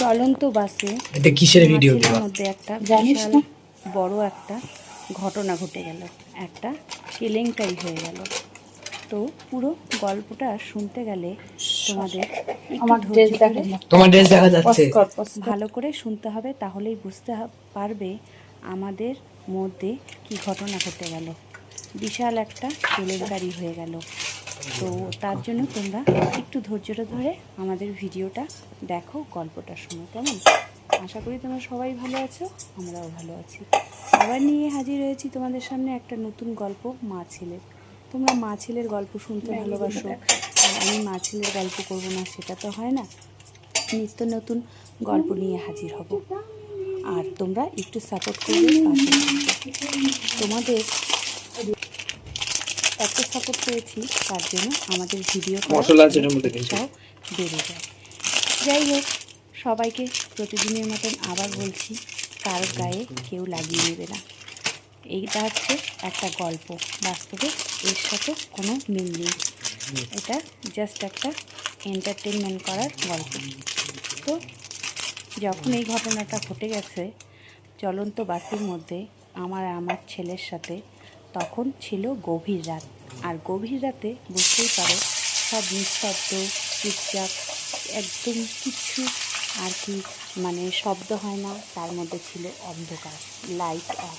চলন্ত বাসে এটা কিসের ভিডিও মধ্যে একটা জানিস বিশাল না? বড় একটা ঘটনা ঘটে গেল। একটা কেলেঙ্কারি হয়ে গেল। তো পুরো গল্পটা শুনতে গেলে তোমাদের আমার ড্রেস ধরে তোমার ড্রেস দেখা যাচ্ছে। ভালো করে শুনতে হবে তাহলেই বুঝতে পারবে আমাদের মধ্যে কি ঘটনা ঘটে গেল। বিশাল একটা কেলেঙ্কারি হয়ে গেল। তো তার জন্য তোমরা একটু ধৈর্যটা ধরে আমাদের ভিডিওটা দেখো গল্পটা শোনো কেমন? আশা করি তোমরা সবাই ভালো আছো আমরাও ভালো আছি। আবার নিয়ে হাজির হয়েছি তোমাদের সামনে একটা নতুন গল্প মা ছেলের। তোমরা মা ছেলের গল্প শুনতে ভালোবাসো। আর আমি মা ছেলের গল্প করব না সেটা তো হয় না। নিত্য নতুন গল্প নিয়ে হাজির হব। আর তোমরা একটু সাপোর্ট করবে তোমাদের এত সাপোর্ট পেয়েছি তার জন্য আমাদের ভিডিও মশলা বেড়ে যায়। যাই হোক সবাইকে প্রতিদিনের মতন আবার বলছি কার গায়ে কেউ লাগিয়ে নেবে না। এইটা হচ্ছে একটা গল্প। বাস্তবে এর সাথে কোনো মিল নেই। এটা জাস্ট একটা এন্টারটেনমেন্ট করার গল্প। তো যখন এই ঘটনাটা ঘটে গেছে চলন্ত বাসের মধ্যে আমার আমার ছেলের সাথে তখন ছিল গভীর রাত। আর গভীর রাতে বুঝতেই পারো সব নিস্তব্ধ চুপচাপ একদম কিচ্ছু আর কি মানে শব্দ হয় না তার মধ্যে ছিল অন্ধকার লাইট অফ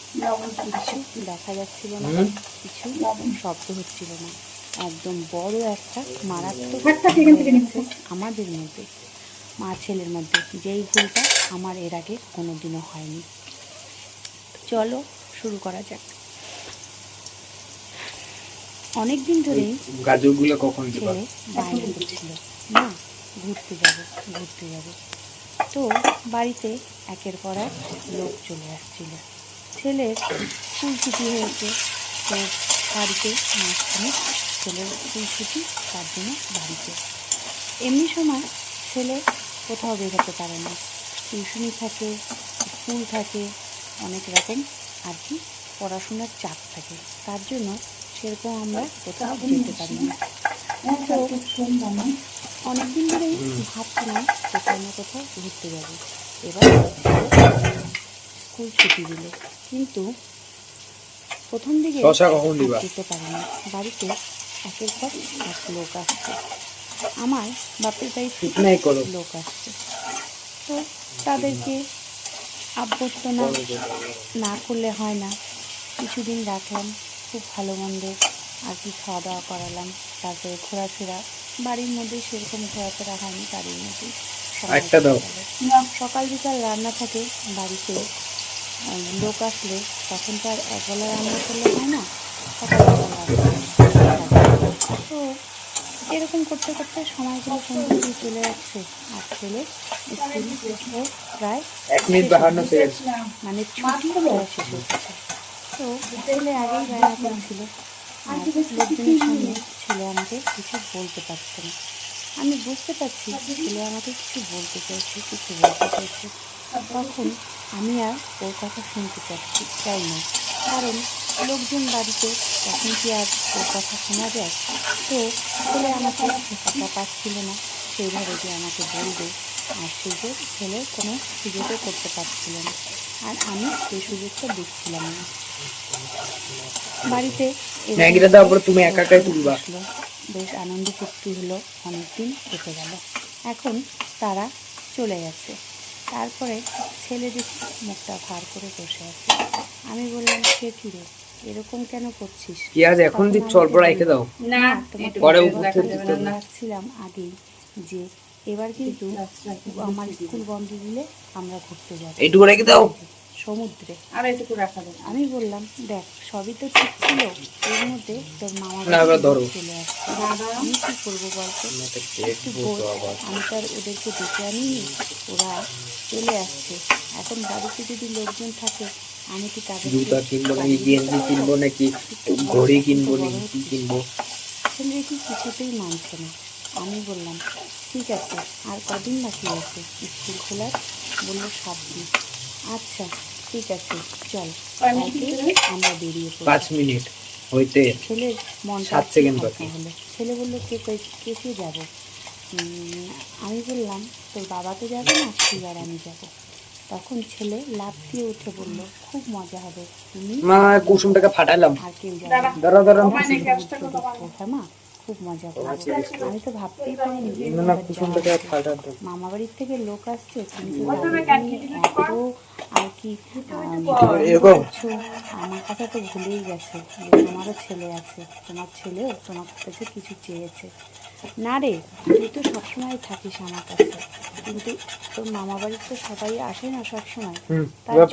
কিছু দেখা যাচ্ছিল না কিছু শব্দ হচ্ছিল না। একদম বড় একটা মারাত্মক আমাদের মধ্যে। মা ছেলের মধ্যে যেই ভুলটা আমার এর আগে কোনো দিনও হয়নি। চলো শুরু করা যাক। অনেক দিন ধরেই গাজরগুলো কখন দিবা? ছেলে বায়না করছিল মা ঘুরতে যাবে ঘুরতে যাবে। তো বাড়িতে একের পর এক লোক চলে আসছিল। ছেলের স্কুল ছুটি হয়েছে। তো বাড়িতে মাঝখানে ছেলের স্কুল ছুটি তার জন্য বাড়িতে। এমনি সময় ছেলে কোথাও বেরোতে পারে না। টিউশনি থাকে স্কুল থাকে অনেক রকম আর কি পড়াশোনার চাপ থাকে। তার জন্য সেরকম আমরা কোথাও যেতে পারি না। তো অনেকদিন ধরেই ভাবছিলাম কোথাও না কোথাও ঘুরতে যাব। এবার স্কুল ছুটি দিল। কিন্তু প্রথম দিকে যেতে পারিনি বাড়িতে একের পর এক লোক আসছে। আমার বাপের বাড়ি থেকে নাই করো। লোক আসছে। তো তাদেরকে অভ্যর্থনা না করলে হয় না। কিছুদিন রাখলাম। খুব ভালো মন্দ আর কি খাওয়া দাওয়া করালাম। তারপরে ঘোরাফেরা বাড়ির মধ্যে সেরকম ঘোরাফেরা হয়নি বাড়ির মধ্যে। সকাল বিকাল রান্না থাকে বাড়িতে। লোক আসলে তখন তো আর একবেলা রান্না করলে হয় না। তো এরকম করতে করতে সময়গুলো সন্ধ্যা দিয়ে চলে যাচ্ছে? আর ছেলে স্কুল প্রায় মানে ছুটি শেষ গেছে তো ছেলে আমাকে কিছু বলতে পারছে না আমি বুঝতে পারছি ছেলে আমাকে কিছু বলতে চাইছে কিছু বলতে চাইছে তখন আমি আর ওর কথা শুনতে চাচ্ছি চাই না কারণ লোকজন বাড়িতে তখন কি আর ওর কথা শোনা যায় তো ছেলে আমাকে কথা পাচ্ছিল না সেইভাবে যে আমাকে বলবে আর সুযোগ ছেলে কোনো সুযোগও করতে পারছিল না আর আমি সেই সুযোগটা দেখছিলাম না। বাড়িতে ম্যাগিটা দেওয়ার পরে তুমি একা একাই তুলবা। বেশ আনন্দ ফুর্তি হলো অনেকদিন কেটে গেল। এখন তারা চলে গেছে। তারপরে ছেলে দেখি মুখটা ভার করে বসে আছে। আমি বললাম সে কি রে? এরকম কেন করছিস? কি আজ এখন দিচ্ছ? অল্প রাইখে দাও। না পরে না। হবে। ভাবছিলাম আগেই যে এবার কিন্তু আমার স্কুল বন্ধ দিলে আমরা ঘুরতে যাব। এইটুকু রেখে দাও। সমুদ্রে। আর এটুকু রাখা যাবে আমি বললাম দেখ সবই তো ঠিক ছিল। এর মধ্যে তোর মামা। চলে আসছে। আমি কি করব বলতো একটু আমি তো আর ওদেরকে ডেকে আনিনি। ওরা চলে আসছে। এখন বাড়িতে যদি লোকজন থাকে আমি কি তাদের জুতা কিনবো নাকি গেঞ্জি কিনবো নাকি ঘড়ি কিনবো নাকি কি কিনবো? ছেলে কি কিছুতেই মানছে না। আমি বললাম ঠিক আছে আর কদিন বাকি আছে? স্কুল খোলার? বলল সাত দিন। আচ্ছা ঠিক আছে চল? আমরা বেরিয়ে পড়ি পাঁচ মিনিট হইতে ছেলের মন সাত সেকেন্ড বাকি। হলো। ছেলে বলল কে কে কে যাব? উম, আমি বললাম তোর বাবা তো যাবে না তুই আর আমি যাব। তখন ছেলে লাফ দিয়ে উঠে বলল খুব মজা হবে। তুমি মা কুসুমটাকে ফাটালাম। আর কেউ যাবে। দাঁড়া দাঁড়া মা খুব মজা করব আমি তো ভাবতেই পারিনি মামা বাড়ির থেকে লোক আসছে কিন্তু এত আর কি আমার কথা তো ভুলেই গেছে। তোমারও ছেলে আছে। তোমার ছেলেও তোমার কাছে কিছু চেয়েছে। না রে তুই তো সবসময় থাকিস আমার কাছে। কিন্তু তোর মামা বাড়ির তো সবাই আসে না সবসময়।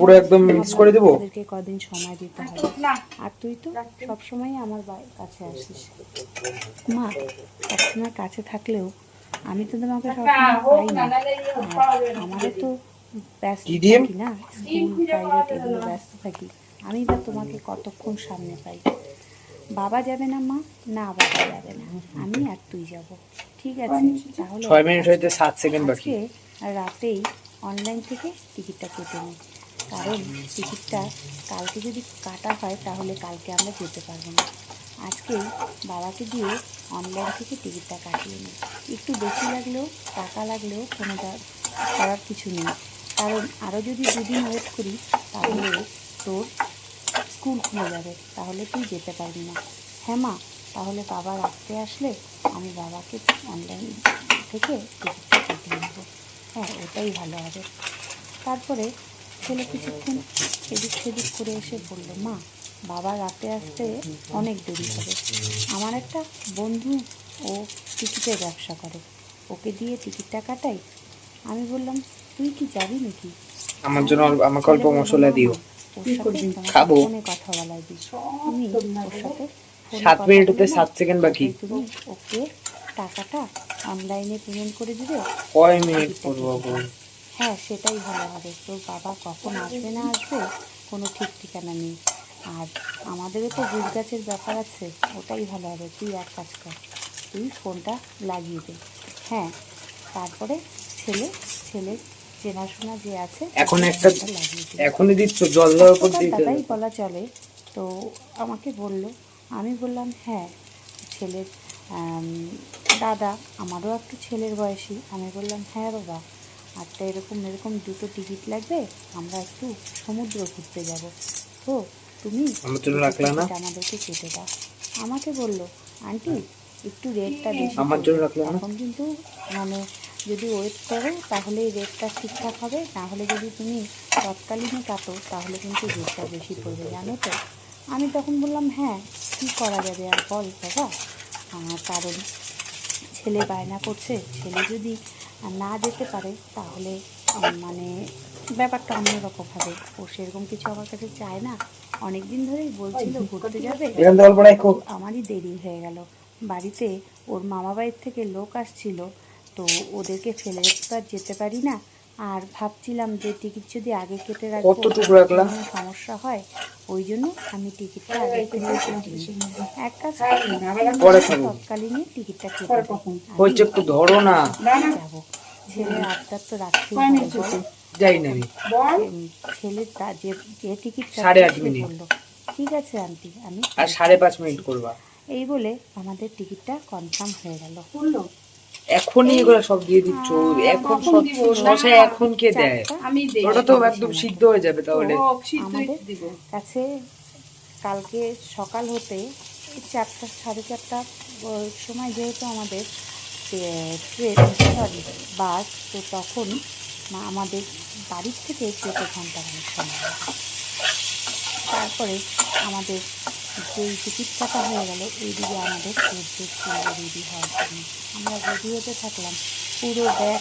পুরো একদম মিক্স করে দেবো? তোদেরকে কদিন সময় দিতে হবে। আর তুই তো সবসময় আমার বাড়ির কাছে আসিস। মা সবসময় কাছে থাকলেও আমি তো তোমাকে সবসময় পাই না। আমারও তো ব্যস্ত থাকি না স্কুল প্রাইভেট এগুলো ব্যস্ত থাকি। আমি বা তোমাকে কতক্ষণ সামনে পাই। বাবা যাবে না মা? না বাবা যাবে না। আমি আর তুই যাব। ঠিক আছে? তাহলে ছয় মিনিট হইতে সাত সেকেন্ড বাকি। রাতেই অনলাইন থেকে টিকিটটা কেটে নিই কারণ টিকিটটা কালকে যদি কাটা হয় তাহলে কালকে আমরা যেতে পারব না। আজকেই বাবাকে দিয়ে অনলাইন থেকে টিকিটটা কাটিয়ে নিই একটু বেশি লাগলেও টাকা লাগলেও কোনো করার কিছু নেই। কারণ আরও যদি দুদিন ওয়েট করি তাহলে তোর স্কুল খুলে যাবে, তাহলে তুই যেতে পারবি না। হ্যাঁ মা, তাহলে বাবা রাখতে আসলে আমি বাবাকে অনলাইন থেকে টিকিটটা কেটে নেব। হ্যাঁ ওটাই ভালো হবে। তারপরে ছেলে কিছুক্ষণ এদিক সেদিক করে এসে বলল, মা, বাবা রাতে আসতে অনেক দেরি হবে। আমার একটা বন্ধু ও টিকিটের ব্যবসা করে। ওকে দিয়ে টিকিটটা কাটাই। আমি বললাম, তুই কি যাবি নাকি? আমার জন্য আমাকে অল্প মশলা দিও। ওর সাথে খাব। ফোনে কথা ওর সাথে সাত মিনিট হতে সাত সেকেন্ড বাকি। তুমি ওকে টাকাটা অনলাইনে পেমেন্ট করে দিবে? কয় মিনিট করব হ্যাঁ সেটাই ভালো হবে। তোর বাবা কখন আসবে না আসবে কোনো ঠিক ঠিকানা নেই। আর আমাদেরও তো গুড় গাছের ব্যাপার আছে ওটাই ভালো হবে। তুই এক কাজ কর তুই ফোনটা লাগিয়ে দে। হ্যাঁ তারপরে ছেলে ছেলে চেনাশোনা যে আছে এখন একটা। এখনই দিচ্ছ? জল দেওয়ার পর দিতে দাদাই বলা চলে তো আমাকে বলল আমি বললাম হ্যাঁ ছেলের দাদা আমারও একটু ছেলের বয়সী। আমি বললাম হ্যাঁ বাবা আটটা এরকম এরকম দুটো টিকিট লাগবে আমরা একটু সমুদ্র ঘুরতে যাব। তো তুমি আমাদেরকে কেটে দাও। আমাকে বলল আন্টি একটু রেটটা বেশি আমার জন্য করবে। এখন কিন্তু মানে যদি ওয়েট করো তাহলে রেটটা ঠিকঠাক হবে। না হলে যদি তুমি তৎকালীনে কাটো তাহলে কিন্তু রেটটা বেশি পড়বে জানো তো? আমি তখন বললাম হ্যাঁ কী করা যাবে আর বল বাবা? কারণ ছেলে বায়না করছে। ছেলে যদি না যেতে পারে তাহলে মানে ব্যাপারটা অন্যরকম হবে। ও সেরকম কিছু আমার কাছে চায় না। অনেক দিন ধরেই বলছিল ঘুরতে যাবে? আমারই দেরি হয়ে গেল। বাড়িতে ওর মামা বাড়ির থেকে লোক আসছিল। তো ওদেরকে ফেলে রেখে তো আর যেতে পারি না। আর ভাবছিলাম যে টিকিট যদি আগে কেটে রাখব সমস্যা হয় ওই জন্য আমি টিকিটটা আগে। এক কাজ করি, তৎকালীন টিকিটটা কেটে। একটু ধরো না। যাব। ছেলের আবদার তো রাখতেই যাই না ছেলের যে যে টিকিট সাড়ে আট মিনিট। ঠিক আছে আন্টি আমি আর সাড়ে পাঁচ মিনিট করবা। এই বলে আমাদের টিকিটটা কনফার্ম হয়ে গেল। এখনই এগুলো সব দিয়ে দিচ্ছ এখন সব শশা এখন কে দেয়? ওটা তো একদম সিদ্ধ হয়ে যাবে তাহলে। আমাদের কাছে কালকে সকাল হতে চারটা সাড়ে চারটা সময় যেহেতু আমাদের ট্রেন সরি বাস তো তখন আমাদের বাড়ির থেকে যেতে ঘণ্টা খানেক সময় তারপরে আমাদের যেই টিকিট কাটা হয়ে গেল এইদিকে আমাদের সূর্যের চুলে রেডি হওয়ার জন্য। আমরা রেডি হতে থাকলাম পুরো ব্যাগ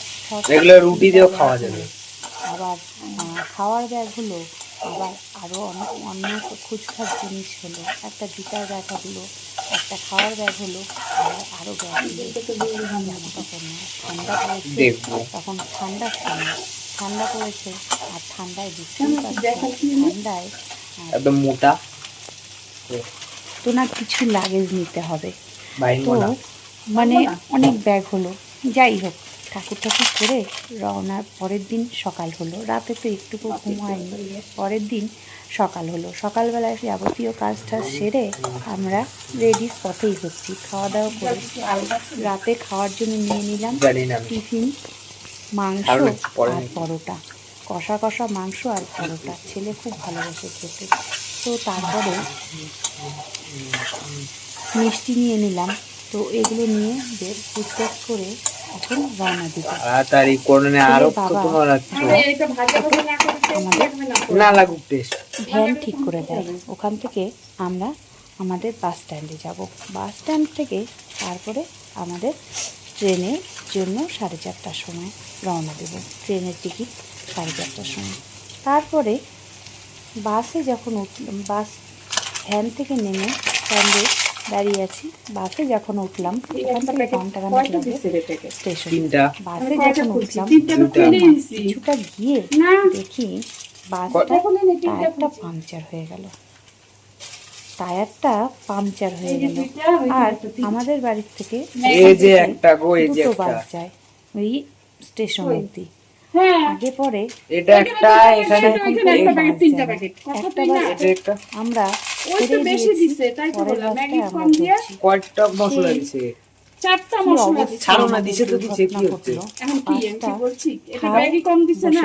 এগুলো রুটি দিয়েও খাওয়া যাবে। আবার খাওয়ার ব্যাগ হলো আবার আরও অনেক অন্য খুচখাচ জিনিস হলো। একটা জুতার ব্যাগ হলো একটা খাওয়ার ব্যাগ হলো আবার আরও ব্যাগ হলো। জামা কাপড় নেওয়া। ঠান্ডা পড়েছে তখন ঠান্ডার সময় ঠান্ডা পড়েছে আর ঠান্ডায় বুঝতেই পারছি ঠান্ডায় একদম মোটা। তো না কিছু লাগেজ নিতে হবে। তো মানে অনেক ব্যাগ হলো। যাই হোক ঠাকুর ঠাকুর করে রওনার পরের দিন সকাল হলো। রাতে তো একটুকু ঘুম হয়নি পরের দিন সকাল হলো। সকালবেলায় যাবতীয় কাজ টাজ সেরে আমরা রেডির পথেই হচ্ছি। খাওয়া দাওয়া করে রাতে খাওয়ার জন্য নিয়ে নিলাম জানি না আমি। টিফিন মাংস আর? পরোটা। কষা কষা মাংস আর পরোটা। ছেলে খুব ভালোবাসে খেতে। তো তারপরে মিষ্টি নিয়ে নিলাম। তো এগুলো নিয়ে বের টুকটাক করে এখন রওনা দিব তাড়াতাড়ি করোনা আরও বাবা। কত না লাগুক টেস্ট। ভ্যান ঠিক করে দেয়। ওখান থেকে আমরা আমাদের বাস স্ট্যান্ডে যাব। বাস স্ট্যান্ড থেকে তারপরে আমাদের ট্রেনের জন্য সাড়ে চারটার সময় রওনা দেব। ট্রেনের টিকিট সাড়ে চারটার সময়। তারপরে বাসে যখন বাস ভ্যান থেকে নেমে স্ট্যান্ডে দাঁড়িয়ে আছি বাসে যখন উঠলাম এখান থেকে ঘণ্টা খানেক লাগে স্টেশন। বাসে যখন উঠলাম কিছুটা গিয়ে দেখি বাসটা টায়ারটা পাংচার হয়ে গেল। টায়ারটা পাংচার হয়ে গেল। আর আমাদের বাড়ির থেকে এই যে একটা গো এই যে দুটো বাস যায় ওই স্টেশন অব্দি আগে পরে এটা একটা এখানে একটা প্যাকেট তিনটা প্যাকেট একটা বাস এটা আমরা ওই তো বেশি দিছে, তাই তো বললাম, ম্যাগি কম দিয়ে। কয়টা মশলা দিছে। চারটা মশলা দিছে। ছাড়ো না, দিছে তো দিছে, কি হচ্ছে? এখন কি আমি বলছি? এটা ম্যাগি কম দিছে না?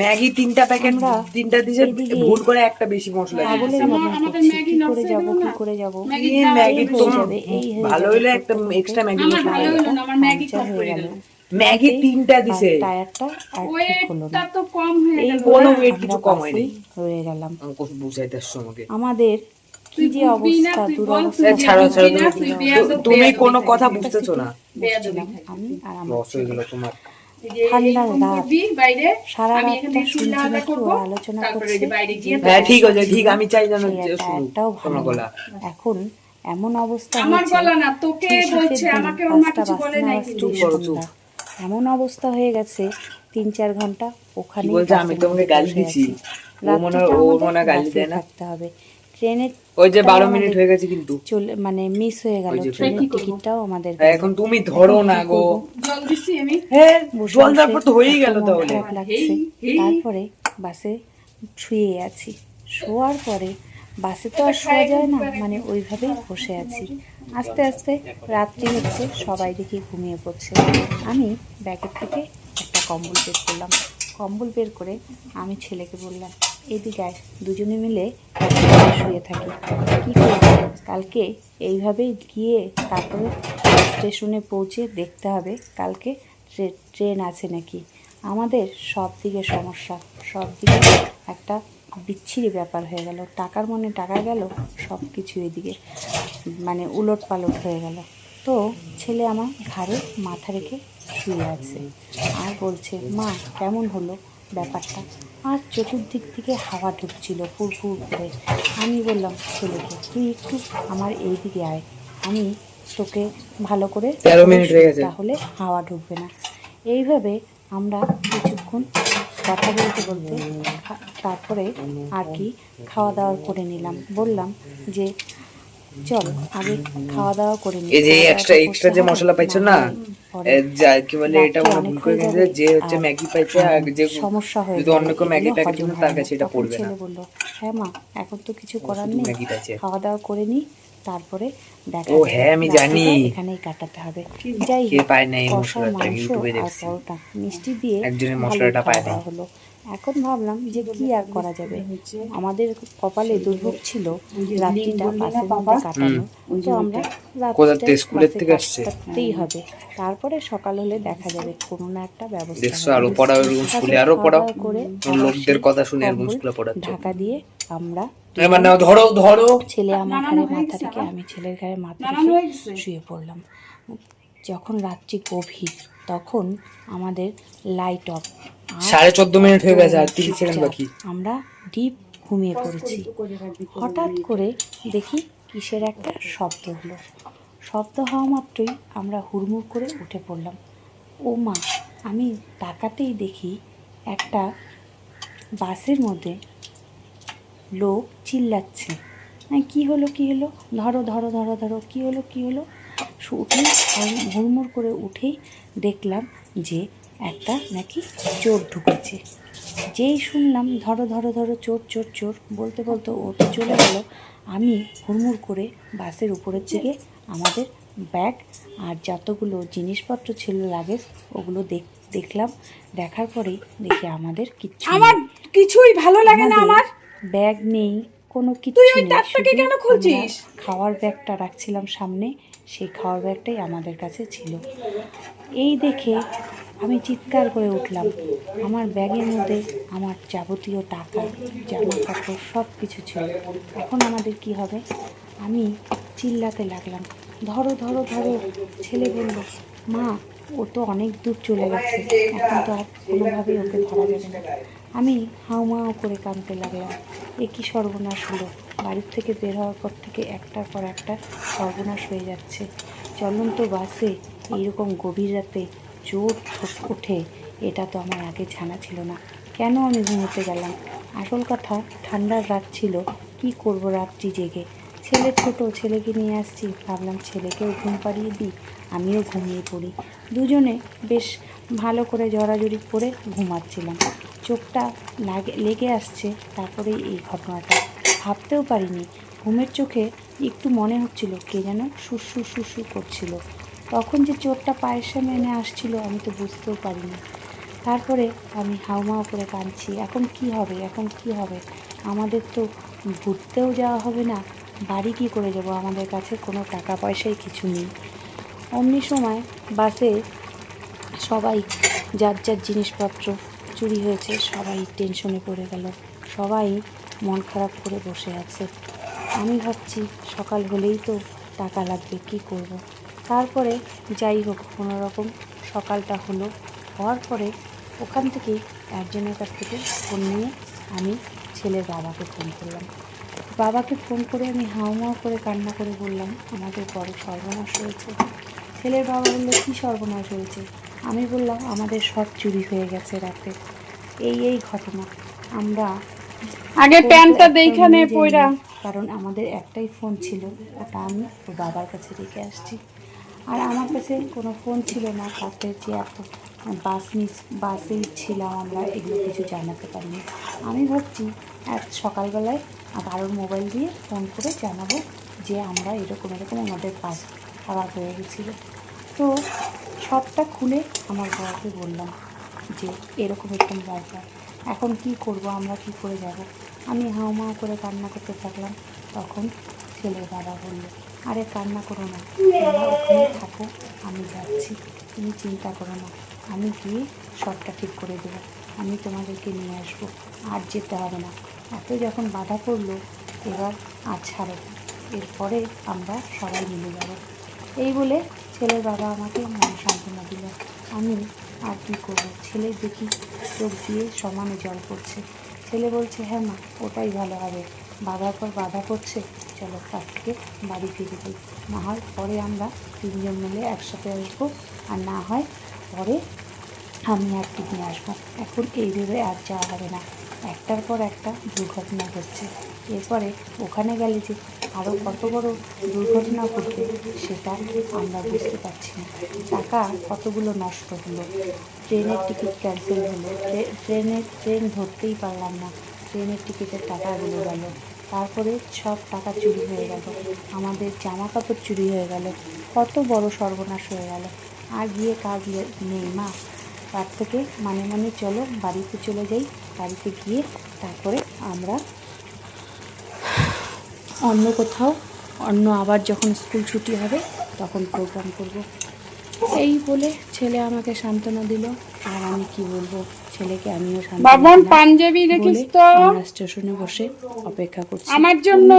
ম্যাগি তিনটা প্যাকেট তিনটা দিছে ভুল করে একটা বেশি মশলা দিছে। পাগলের আমাদের ম্যাগি কি করে হয়ে যাব কি করে যাব? ম্যাগি এই দাও, তো যাবে, এই ভালো হইলে একটা এক্সট্রা ম্যাগি মশলা ভালো দিবে। না আমার ম্যাগি কম হয়ে গেল। ম্যাগি তিনটা দিছে। টায়ারটা আর ঠিক হলো না। তো কম হয়ে গেল কোনো weight আমরা কিছু কম হয়নি। রয়ে গেলাম। আমি কত বুঝাইতে আসছো আমাকে। আমাদের কি যে অবস্থা তুই বল, দুরবস্থা। তুই ছাড়ো ছাড়ো তুমি কোনো কথা বুঝতেছো না। আমি আর আমার লস হয়ে গেল তোমার। রাত। সারা রাতটা শুনছি আলোচনা করছে। হ্যাঁ ঠিক আছে ঠিক আমি চাই জানো সেই যে শুরু টায়ারটাও ভালো। এখন এমন অবস্থা আমার গলা না, তোকে বলছে, আমাকে কিছু বলে নাই। করো চুপ। এমন অবস্থা হয়ে গেছে তিন চার ঘণ্টা ওখানে আমি তোমাকে গালি দিছি। থাকতে হবে। ট্রেনের ওই যে বারো মিনিট হয়ে গেছে কিন্তু। চলে মানে মিস হয়ে গেল ট্রেনের টিকিটটাও আমাদের হ্যাঁ, এখন তুমি ধরো না গো। জল দিছি আমি। হ্যাঁ তো হয়েই গেল তাহলে। তারপরে বাসে শুয়ে আছি। শোয়ার পরে বাসে তো আর শোয়া যায় না মানে ওইভাবেই বসে আছি। আস্তে আস্তে রাত্রি হচ্ছে, সবাই দেখি ঘুমিয়ে পড়ছে। আমি ব্যাগের থেকে একটা কম্বল বের করলাম। কম্বল বের করে আমি ছেলেকে বললাম, এদিকে দুজনে মিলে শুয়ে থাকি। কী করব? কালকে এইভাবেই গিয়ে তারপরে স্টেশনে পৌঁছে দেখতে হবে। কালকে ট্রে- ট্রেন আছে নাকি? আমাদের সব দিকে সমস্যা সব দিকে একটা বিচ্ছিরি ব্যাপার হয়ে গেল। টাকার মনে টাকা গেল সব কিছু এদিকে মানে উলট পালট হয়ে গেল। তো ছেলে আমার ঘাড়ে মাথা রেখে শুয়ে আছে। আর বলছে মা কেমন হলো ব্যাপারটা? আর চতুর্দিক থেকে হাওয়া ঢুকছিল ফুরফুর করে। আমি বললাম ছেলেকে তুই একটু আমার এই দিকে আয়। আমি তোকে ভালো করে। তাহলে হাওয়া ঢুকবে না। এইভাবে আমরা কিছুক্ষণ কথা বলতে বলতে তারপরে আর কি খাওয়া দাওয়া করে নিলাম। বললাম যে চল আগে খাওয়া দাওয়া করে নিই এই যে এক্সট্রা এক্সট্রা যে মশলা পাইছো না যা কি বলে এটা মনে ভুল করে গেছে যে হচ্ছে ম্যাগি পাইছে আর যে সমস্যা হয়ে যদি অন্য কেউ ম্যাগি প্যাকেট কিনে তার কাছে এটা পড়বে না। বলল হ্যাঁ মা এখন তো কিছু করার নেই। খাওয়া দাওয়া করে নি তারপরে দেখা হ্যাঁ, আমি জানি। এখানেই কাটাতে হবে যাই কে হোক পায় না এই মশলাটা? ইউটিউবে দেখছি। মিষ্টি দিয়ে একজনের মশলাটা পায় না। হলো এখন ভাবলাম যে কি আর করা যাবে আমাদের কপালে দুর্ভোগ ছিল রাত্রিটা বাসের মধ্যে কাটানো তো আমরা রাত্রিটা? স্কুলের থেকে আসছে? কাটাতেই হবে তারপরে সকাল হলে দেখা যাবে কোনো না একটা ব্যবস্থা দেখছ। আরও পড়াও এরকম স্কুলে আরও পড়াও করে লোকদের কথা শুনে এরকম স্কুলে পড়াচ্ছ ঢাকা দিয়ে আমরা এবার নাও ধরো ধরো। ছেলে আমার ঘাড়ে মাথা রেখে আমি ছেলের ঘাড়ে মাথা রেখে শুয়ে পড়লাম। যখন রাত্রি গভীর তখন আমাদের লাইট অফ সাড়ে চোদ্দ মিনিট হয়ে গেছে আর তিরিশ সেকেন্ড বাকি। আমরা ডিপ ঘুমিয়ে পড়েছি। হঠাৎ করে দেখি কিসের একটা শব্দ হলো। শব্দ হওয়া মাত্রই আমরা হুড়মুড় করে উঠে পড়লাম। ও মা আমি তাকাতেই দেখি একটা বাসের মধ্যে লোক চিল্লাচ্ছে। কী হলো কী হলো? ধরো ধরো ধরো ধরো কী হলো কী হলো? উঠেই হুড়মুড় করে উঠেই দেখলাম যে একটা নাকি চোর ঢুকেছে। যেই শুনলাম ধরো ধরো ধরো চোর চোর চোর বলতে বলতে ও তো চলে গেল। আমি হুড়মুড় করে বাসের উপরের দিকে আমাদের ব্যাগ আর যতগুলো জিনিসপত্র ছিল লাগেজ ওগুলো দেখ দেখলাম। দেখার পরেই দেখি আমাদের কিচ্ছু আমার কিছুই ভালো লাগে না আমার। ব্যাগ নেই কোনো কিছু কেন খুলছিস? খাওয়ার ব্যাগটা রাখছিলাম সামনে সেই খাওয়ার ব্যাগটাই আমাদের কাছে ছিল। এই দেখে আমি চিৎকার করে উঠলাম। আমার ব্যাগের মধ্যে আমার যাবতীয় টাকা জামা কাপড় সব কিছু ছিল। এখন আমাদের কি হবে? আমি চিল্লাতে লাগলাম। ধরো ধরো ধরো ছেলে বলল মা ও তো অনেক দূর চলে গেছে। এখন তো আর কোনোভাবেই ওকে ধরা যাবে না। আমি হাউমাউ করে কাঁদতে লাগলাম। এ কি সর্বনাশ হলো? বাড়ির থেকে বের হওয়ার পর থেকে একটার পর একটা সর্বনাশ হয়ে যাচ্ছে। চলন্ত বাসে, এইরকম গভীর রাতে চোট ওঠে, এটা তো আমার আগে জানা ছিল না। কেন আমি ঘুমোতে গেলাম? আসল কথা, ঠান্ডার রাত ছিল, কি করব রাত্রি জেগে? ছেলে ছোট, ছেলেকে নিয়ে আসছি, ভাবলাম ছেলেকেও ঘুম পাড়িয়ে দিই, আমিও ঘুমিয়ে পড়ি। দুজনে বেশ ভালো করে জড়াজড়ি করে ঘুমাচ্ছিলাম। চোখটা লাগে, লেগে আসছে তারপরেই এই ঘটনাটা। ভাবতেও পারিনি, ঘুমের চোখে একটু মনে হচ্ছিল কে যেন সুসু সুসু করছিল। তখন যে চোরটা পায়ের সামনে এনে আসছিল আমি তো বুঝতেও পারিনি। তারপরে আমি হাউমাউ করে কাঁদছি, এখন কি হবে, এখন কি হবে? আমাদের তো ঘুরতেও যাওয়া হবে না, বাড়ি কি করে যাব? আমাদের কাছে কোনো টাকা পয়সাই কিছু নেই। অমনি সময় বাসে সবাই, যার যার জিনিসপত্র চুরি হয়েছে, সবাই টেনশনে পড়ে গেল। সবাই মন খারাপ করে বসে আছে। আমি ভাবছি, সকাল হলেই তো টাকা লাগবে, কি করব। তারপরে যাই হোক, কোনো রকম সকালটা হলো। হওয়ার পরে ওখান থেকে একজনের কাছ থেকে ফোন নিয়ে আমি ছেলের বাবাকে ফোন করলাম। বাবাকে ফোন করে আমি হাউমাউ করে কান্না করে বললাম, আমাদের বড় সর্বনাশ হয়েছে। ছেলের বাবা বলল, কী সর্বনাশ হয়েছে? আমি বললাম আমাদের সব চুরি হয়ে গেছে রাতে। এই এই ঘটনা। আমরা আগে প্যান্টটা নিয়ে পইরা। কারণ আমাদের একটাই ফোন ছিল ওটা আমি ওর বাবার কাছে রেখে আসছি। আর আমার কাছে কোনো ফোন ছিল না তাতে যে এত বাস মিস বাসেই ছিলাম আমরা এগুলো কিছু জানাতে পারিনি। আমি ভাবছি এক সকালবেলায় কারোর মোবাইল দিয়ে ফোন করে জানাব যে আমরা এরকম এরকম আমাদের বাস খারাপ হয়ে গেছিল। তো সবটা খুলে আমার বাবাকে বললাম যে এরকম এরকম ব্যাপার। এখন কি করব, আমরা কি করে যাব? আমি হাউমাউ করে কান্না করতে থাকলাম, তখন ছেলের বাবা বলল, আরে কান্না করো না, তোমরা ওখানে থাকো, আমি যাচ্ছি। তুমি চিন্তা করো না, আমি গিয়ে সবটা ঠিক করে দেবো, আমি তোমাদেরকে নিয়ে আসব, আর যেতে হবে না। এত যখন বাধা পড়ল, এবার আর ছাড়ো এরপরে আমরা সবাই মিলে যাব। এই বলে ছেলের বাবা আমাকে মন সান্ত্বনা দিল। আমি আর কী করব? ছেলে দেখি চোখ দিয়ে সমানে জল পড়ছে। ছেলে বলছে হ্যাঁ মা, ওটাই ভালো হবে। বাধার পর বাধা পড়ছে, চলো থেকে বাড়ি ফিরে যাই। না হয় পরে আমরা তিনজন মিলে একসাথে আসব, আর না হয় পরে আমি আর নিয়ে আসব। এখন এই ভেবে আর যাওয়া হবে না। একটার পর একটা দুর্ঘটনা ঘটছে। এরপরে ওখানে গেলে যে আরও কত বড় দুর্ঘটনা ঘটবে, সেটা আমরা বুঝতে পারছি না। টাকা কতগুলো নষ্ট হলো? ট্রেনের টিকিট ক্যান্সেল হলো। ট্রে- ট্রেনের ট্রেন ধরতেই পারলাম না। ট্রেনের টিকিটের টাকাগুলো গেল তারপরে সব টাকা চুরি হয়ে গেল। আমাদের জামা কাপড় চুরি হয়ে গেল। কত বড় সর্বনাশ হয়ে গেল। আর গিয়ে কাজ নেই মা। তার থেকে মানে মানে চলো বাড়িতে চলে যাই। বাড়িতে গিয়ে তারপরে আমরা অন্য কোথাও অন্য আবার যখন স্কুল ছুটি হবে তখন প্রোগ্রাম করব। এই বলে ছেলে আমাকে সান্ত্বনা দিল। আর আমি কি বলব? ছেলেকে আমিও সান্ত্বনা পাঞ্জাবি রেখিস তো। আমরা স্টেশনে বসে অপেক্ষা করছি। আমার জন্য।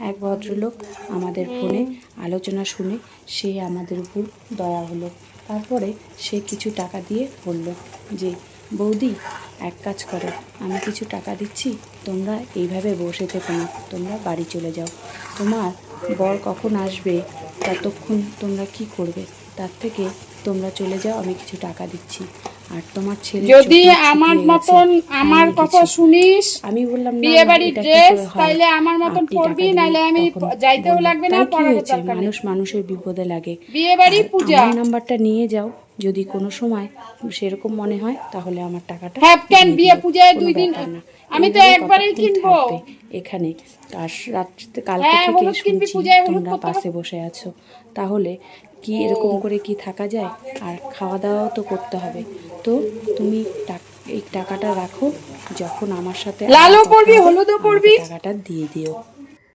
এক ভদ্রলোক আমাদের ফোনে আলোচনা শুনে সে আমাদের উপর দয়া হলো। তারপরে সে কিছু টাকা দিয়ে বলল যে বৌদি এক কাজ করো। আমি কিছু টাকা দিচ্ছি তোমরা এইভাবে বসে থেকো না। তোমরা বাড়ি চলে যাও। তোমার বর কখন আসবে ততক্ষণ তোমরা কি করবে? তার থেকে তোমরা চলে যাও আমি কিছু টাকা দিচ্ছি। আর তোমার ছেলে যদি আমার মতন আমার কথা শুনিস আমি বললাম বিয়ে বাড়ির ড্রেস তাইলে আমার মতন পরবি। নাইলে আমি যাইতেও লাগবে না পড়ার দরকার মানুষ মানুষের বিপদে লাগে। বিয়ে বাড়ি পূজা। নাম্বারটা নিয়ে যাও। যদি কোনো সময় সেরকম মনে হয় তাহলে আমার টাকাটা হ্যাঁ, কেন? দিয়ে বিয়ে পূজায় দুই দিন- আমি তো একবারেই কিনবো। এখানে? আর রাত্রিতে কালকে হ্যাঁ, থেকে কিনবি, শুনছি তোমরা পাশে বসে আছো। তাহলে কি এরকম করে কি থাকা যায়? আর খাওয়া দাওয়াও তো করতে হবে। তো তুমি এই টাকাটা রাখো যখন আমার সাথে লালও হবে, হলুদও পরবি। টাকাটা দিয়ে দিও।